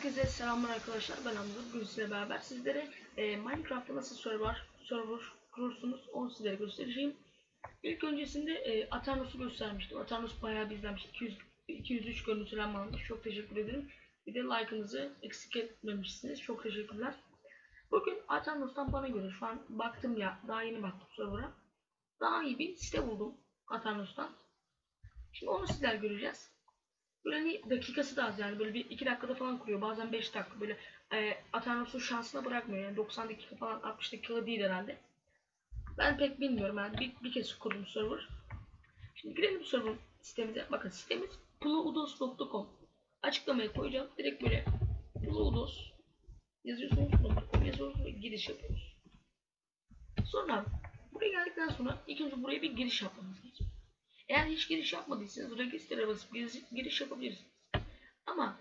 Herkese selamlar arkadaşlar. Ben Hamza. Bugün sizlerle beraber sizlere e, Minecraft'ta nasıl server, server kurursunuz onu sizlere göstereceğim. İlk öncesinde e, Aternos'u göstermiştim. Aternos bayağı bizlenmiş. 200, 203 görüntülenme almış. Çok teşekkür ederim. Bir de like'ınızı eksik etmemişsiniz. Çok teşekkürler. Bugün Aternos'tan bana göre şu an baktım ya daha yeni baktım server'a. Daha iyi bir site buldum Aternos'tan. Şimdi onu sizler göreceğiz. Böyle hani dakikası da az yani böyle bir 2 dakikada falan kuruyor bazen 5 dakika böyle e, Aternos'un şansına bırakmıyor yani 90 dakika falan 60 dakika değil herhalde. Ben pek bilmiyorum yani bir, bir kez kurdum server. Şimdi girelim server sitemize. Bakın sitemiz pluudos.com Açıklamaya koyacağım. Direkt böyle pluudos yazıyorsunuz .com yazıyorsunuz ve giriş yapıyoruz. Sonra buraya geldikten sonra ilk önce buraya bir giriş yapmamız. Eğer hiç giriş yapmadıysanız register'e basıp giriş, giriş yapabilirsiniz. Ama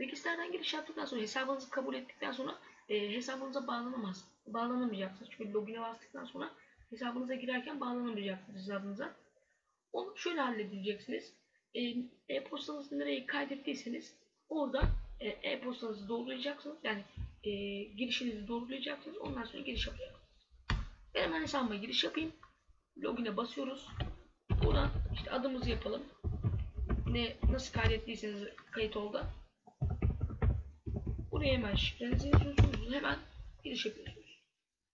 registerden giriş yaptıktan sonra hesabınızı kabul ettikten sonra e, hesabınıza bağlanamaz. Bağlanamayacaksınız. Çünkü login'e bastıktan sonra hesabınıza girerken bağlanamayacaksınız hesabınıza. Onu şöyle halledeceksiniz. E, E-postanızı nereye kaydettiyseniz orada e, e-postanızı doğrulayacaksınız. Yani e, girişinizi doğrulayacaksınız. Ondan sonra giriş yapacaksınız. Ben hemen hesabıma giriş yapayım. Login'e basıyoruz. Buradan işte adımızı yapalım. Ne nasıl kaydettiyseniz kayıt oldu. Buraya hemen şifrenizi yazıyorsunuz. Hemen giriş yapıyorsunuz.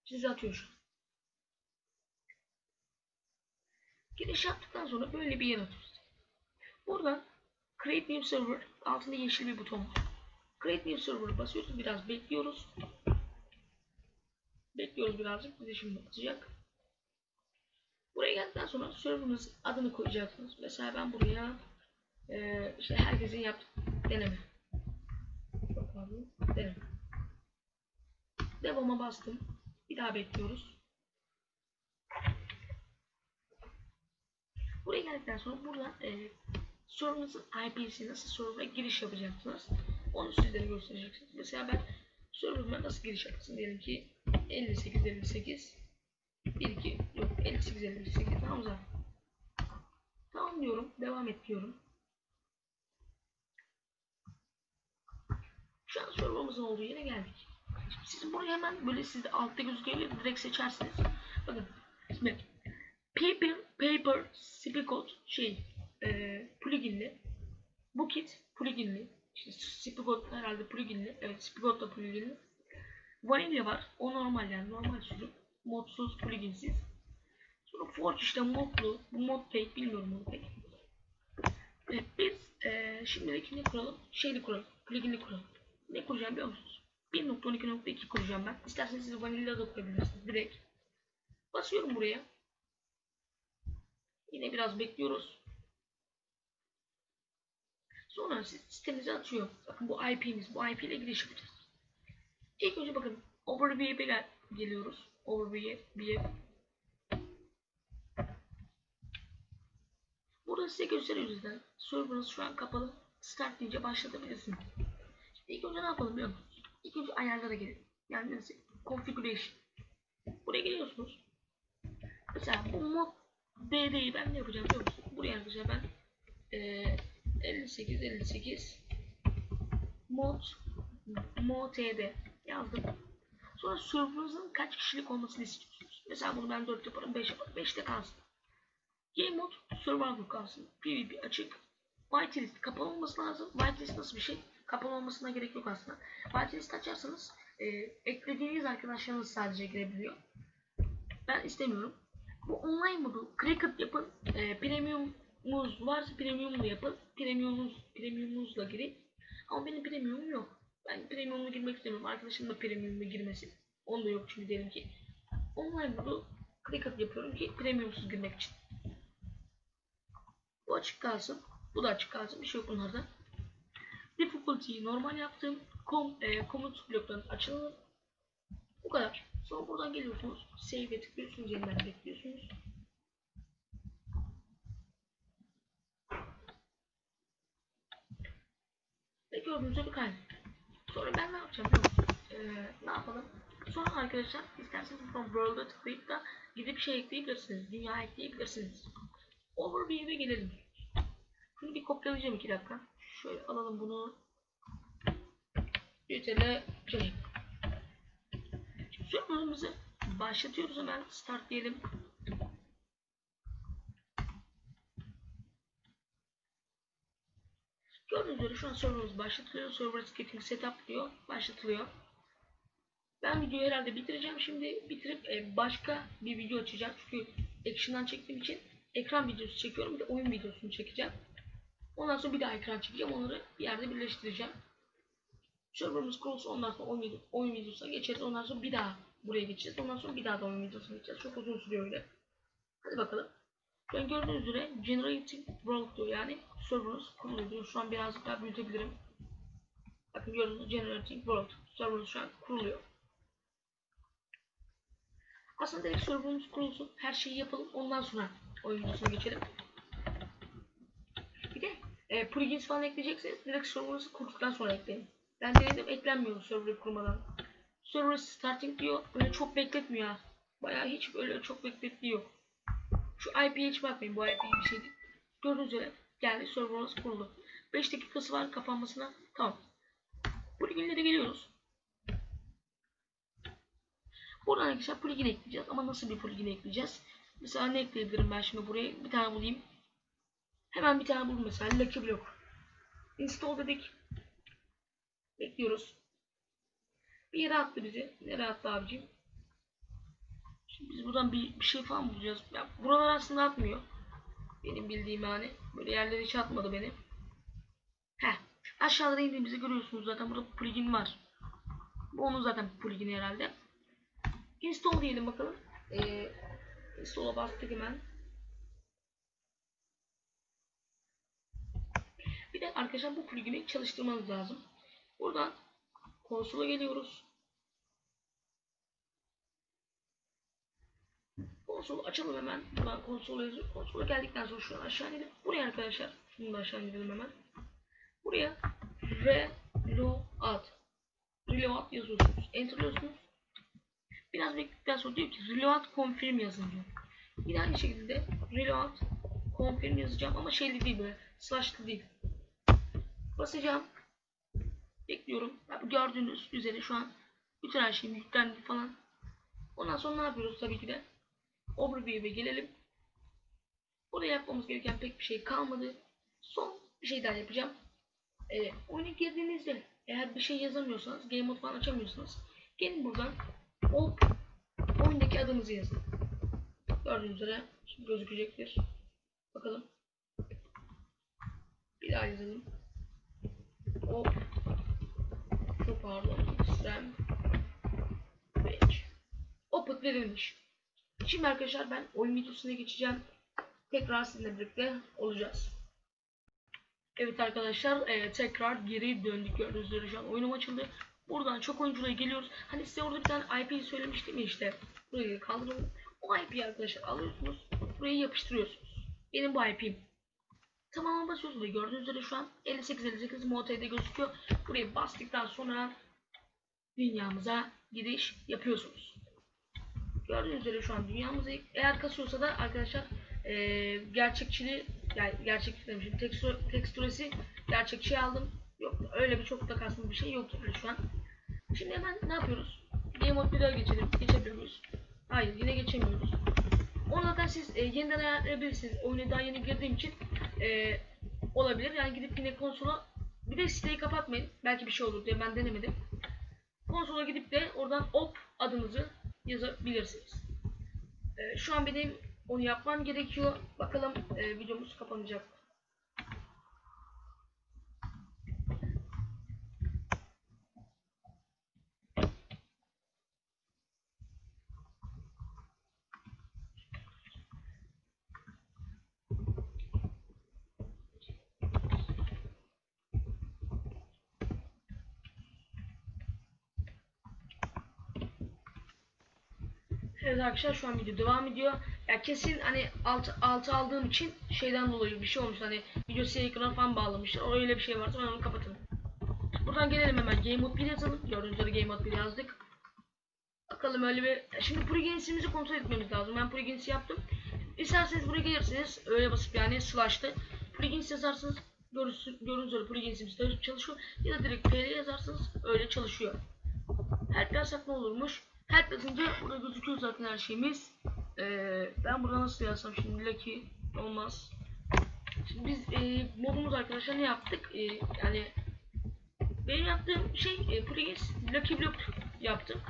Sizi atıyor. Giriş yaptıktan sonra böyle bir yer atıyor. Buradan Create New Server altında yeşil bir buton var. Create New Server basıyoruz. Biraz bekliyoruz. Bekliyoruz birazcık. Bize şimdi atacak. Buraya geldikten sonra server'ınız adını koyacaksınız. Mesela ben buraya e, işte herkesin yaptığı deneme. Çok pardon. Deneme. Devam'a bastım. Bir daha bekliyoruz. Buraya geldikten sonra buradan e, server'ınızın IP'si nasıl server'a giriş yapacaksınız. Onu sizlere göstereceksiniz. Mesela ben server'ıma nasıl giriş yapasın diyelim ki 58 58 1 2 yok 58 58 tamam zaten. Tamam diyorum. Devam et diyorum. Şu an serverımızın olduğu yere geldik. Şimdi siz burayı hemen böyle sizde altta gözüküyor direkt seçersiniz. Bakın şimdi paper paper spicot şey e, pluginli bu kit pluginli işte spicot herhalde pluginli evet spicot da pluginli vanilya var o normal yani normal sürüm modsuz pluginsiz sonra forge. İşte modlu. Bu mod pek bilmiyorum onu pek. Evet, biz e, şimdilik ne kuralım. Şeyli kuralım. Pluginli kuralım. Ne kuracağım biliyor musunuz? 1.12.2 kuracağım ben. İsterseniz siz vanilya da kurabilirsiniz direkt. Basıyorum buraya. Yine biraz bekliyoruz. Sonra sitemize atıyor. Bakın bu IP'miz. Bu IP ile giriş yapacağız. İlk önce bakın Overview'e gel geliyoruz. Bir Burada size gösteriyor yüzden. Server'ınız şu an kapalı. Start deyince başlatabilirsiniz. Şimdi ilk önce ne yapalım biliyor musunuz? İlk önce ayarlara gelin. Yani nasıl? Configuration. Buraya geliyorsunuz. Mesela bu mod DD'yi ben ne yapacağım biliyor musun? Buraya arkadaşlar ben e, 58 58 mod mod.td yazdım. Sonra serverınızın kaç kişilik olmasını istiyorsunuz. Mesela bunu ben 4 yaparım, 5 yaparım. 5'te kalsın. Game mod survival kalsın. PvP açık. Whitelist kapalı olması lazım. Whitelist nasıl bir şey? Kapalı olmasına gerek yok aslında. Whitelist açarsanız e, eklediğiniz arkadaşlarınız sadece girebiliyor. Ben istemiyorum bu online modu Cricut yapın. E, premiumumuz varsa premiumlu yapın. Premiumumuz, premiumunuzla girin. Ama benim premiumum yok. Ben premiumlu girmek istemiyorum. Arkadaşım da premiumlu girmesin. Onda yok çünkü diyelim ki. Online modu Cricut yapıyorum ki premiumsuz girmek için. Bu açık kalsın. Bu da açık kalsın. Bir şey yok bunlarda. Difficulty'yi normal yaptım. Com, e, komut bloklarını açalım. Bu kadar. Sonra buradan geliyorsunuz. Save'e tıklıyorsunuz. Yeniden bekliyorsunuz. Ve gördüğünüz gibi kaydı. Sonra ben ne yapacağım? Ee, ne yapalım? Sonra arkadaşlar isterseniz from world'a tıklayıp da gidip şey ekleyebilirsiniz. Dünya ekleyebilirsiniz. Overview'e gelelim. Şunu bir kopyalayacağım 2 dakika. Şöyle alalım bunu. CTRL şey. Serverımızı başlatıyoruz hemen. Start diyelim. Gördüğünüz üzere şu an serverımız başlatılıyor. Server is getting setup diyor. Başlatılıyor. Ben videoyu herhalde bitireceğim. Şimdi bitirip e, başka bir video açacağım. Çünkü action'dan çektiğim için ekran videosu çekiyorum. Bir de oyun videosunu çekeceğim. Ondan sonra bir daha ekran çekeceğim. Onları bir yerde birleştireceğim. Serverımız kurulsun. Ondan sonra oyun, oyun videosuna geçeriz. Ondan sonra bir daha buraya geçeceğiz. Ondan sonra bir daha da oyun videosuna geçeceğiz. Çok uzun sürüyor öyle. Hadi bakalım. An gördüğünüz üzere Generating World diyor. Yani serverımız kuruluyor diyor. Şu an birazcık daha büyütebilirim. Bakın gördüğünüz Generating World. Serverımız şu an kuruluyor. Aslında direkt serverımız kurulsun. Her şeyi yapalım. Ondan sonra oyun videosuna geçelim. Bir de e, plugins falan ekleyecekseniz direkt server'ınızı kurduktan sonra ekleyin. Ben denedim eklenmiyor server'ı kurmadan. Server starting diyor. Öyle çok bekletmiyor. Bayağı hiç öyle çok bekletmiyor. Şu IP'ye hiç bakmayın. Bu IP bir şey değil. Gördüğünüz üzere geldi server'ımız kuruldu. 5 dakikası var kapanmasına. Tamam. Plugin'lere geliyoruz. Buradan arkadaşlar plugin ekleyeceğiz. Ama nasıl bir plugin ekleyeceğiz? Mesela ne ekleyebilirim ben şimdi buraya? Bir tane bulayım. Hemen bir tane buldum mesela. Lucky Block. Install dedik. Bekliyoruz. Bir yere attı bizi. Nereye attı abicim? Şimdi biz buradan bir, bir şey falan bulacağız. Ya, buralar aslında atmıyor. Benim bildiğim yani. Böyle yerlere hiç atmadı beni. Heh. Aşağıda indiğimizde görüyorsunuz zaten burada plugin var. Bu onun zaten plugin herhalde. Install diyelim bakalım. Ee, install'a bastık hemen. Bir de arkadaşlar bu plugin'i çalıştırmanız lazım. Buradan konsola geliyoruz. Konsolu açalım hemen. Buradan konsola. Konsola geldikten sonra şuradan aşağı inelim. Buraya arkadaşlar. Şunu da aşağı inelim hemen. Buraya reload reload yazıyorsunuz. Enter'lıyorsunuz. Biraz bekledikten sonra diyor ki reload confirm yazın diyor. Yine aynı şekilde reload confirm yazacağım ama şeyli değil böyle slashlı değil. Basacağım. Bekliyorum. Gördüğünüz üzere şu an bütün her şeyim yüklendi falan. Ondan sonra ne yapıyoruz tabii ki de? Overview'e gelelim. Burada yapmamız gereken pek bir şey kalmadı. Son bir şey daha yapacağım. Ee, oyuna girdiğinizde eğer bir şey yazamıyorsanız, game mode falan açamıyorsanız gelin buradan o oyundaki adınızı yazın. Gördüğünüz üzere şimdi gözükecektir. Bakalım. Bir daha yazalım. O çok pardon. Sam Page. Opet verilmiş. Şimdi arkadaşlar ben oyun videosuna geçeceğim. Tekrar sizinle birlikte olacağız. Evet arkadaşlar e, tekrar geri döndük gördüğünüz üzere şu an oyunum açıldı. Buradan çok oyunculara geliyoruz. Hani size orada bir tane IP söylemiştim ya işte. Burayı kaldıralım. O IP'yi arkadaşlar alıyorsunuz. Buraya yapıştırıyorsunuz. Benim bu IP'm. Tamam basıyorsunuz ve gördüğünüz üzere şu an 58-58 MOT'de gözüküyor. Burayı bastıktan sonra dünyamıza giriş yapıyorsunuz. Gördüğünüz üzere şu an dünyamızı eğer kasıyorsa da arkadaşlar ee, gerçekçiliği yani gerçekçi demişim tekstür, tekstüresi gerçekçi aldım. Yok öyle bir çok da kasma bir şey yok öyle şu an. Şimdi hemen ne yapıyoruz? Game mode bir daha geçelim. Geçebiliyor muyuz? Hayır yine geçemiyoruz. Onu zaten siz e, yeniden ayarlayabilirsiniz. Oyuna daha yeni girdiğim için e, olabilir. Yani gidip yine konsola bir de siteyi kapatmayın. Belki bir şey olur diye ben denemedim. Konsola gidip de oradan op adınızı yazabilirsiniz. E, şu an benim onu yapmam gerekiyor. Bakalım e, videomuz kapanacak. Evet arkadaşlar şu an video devam ediyor. Ya kesin hani alt, altı aldığım için şeyden dolayı bir şey olmuş hani video siyah ekrana falan bağlamışlar. O öyle bir şey varsa ben onu kapatırım. Buradan gelelim hemen Game Mode 1 yazalım. Gördüğünüz üzere Game Mode 1 yazdık. Bakalım öyle bir şimdi plugins'imizi kontrol etmemiz lazım. Ben plugins'i yaptım. İsterseniz buraya gelirsiniz. Öyle basıp yani slash'ta plugins yazarsınız. Gördüğünüz üzere plugin isimsiz çalışıyor. Ya da direkt PL yazarsanız öyle çalışıyor. Help yazsak ne olurmuş? Help yazınca burada gözüküyor zaten her şeyimiz. Ee, ben burada nasıl yazsam şimdi Lucky olmaz. Şimdi biz e, modumuz arkadaşlar ne yaptık? E, yani benim yaptığım şey e, plugin Lucky Block yaptım.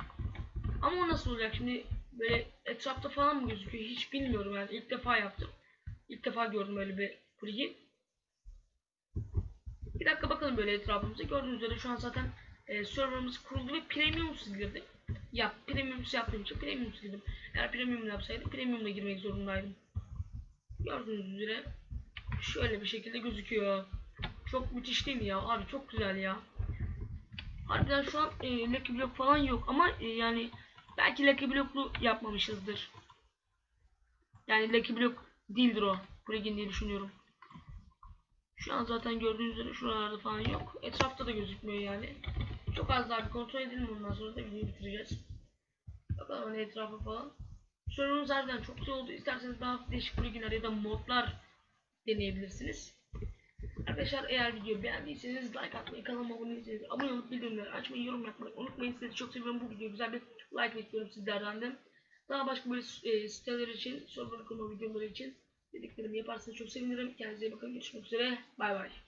Ama o nasıl olacak şimdi böyle etrafta falan mı gözüküyor hiç bilmiyorum yani ilk defa yaptım. İlk defa gördüm öyle bir plugin. Bir dakika bakalım böyle etrafımıza. Gördüğünüz üzere şu an zaten e, serverımız kuruldu ve premium girdim. Ya premium yaptığım için premium girdim. Eğer premium yapsaydım premium'la girmek zorundaydım. Gördüğünüz üzere şöyle bir şekilde gözüküyor. Çok müthiş değil mi ya? Abi çok güzel ya. Harbiden şu an e, Lucky Block falan yok ama e, yani belki Lucky Block'lu yapmamışızdır. Yani Lucky Block değildir o. Plugin diye düşünüyorum. Şu an zaten gördüğünüz üzere şuralarda falan yok. Etrafta da gözükmüyor yani. Çok az daha kontrol edelim ondan sonra da videoyu bitireceğiz. Bakalım hani etrafa falan. Sorunuz zaten çok güzel oldu. İsterseniz daha değişik pluginler ya da modlar deneyebilirsiniz. Arkadaşlar eğer videoyu beğendiyseniz like atmayı, kanalıma abone değilseniz abone olup bildirimleri açmayı, yorum yapmayı unutmayın. Sizi çok seviyorum. Bu videoya güzel bir like bekliyorum sizlerden de. Daha başka böyle e, siteler için, server kurma videoları için dediklerimi yaparsanız çok sevinirim. Kendinize iyi bakın. Görüşmek üzere. Bay bay.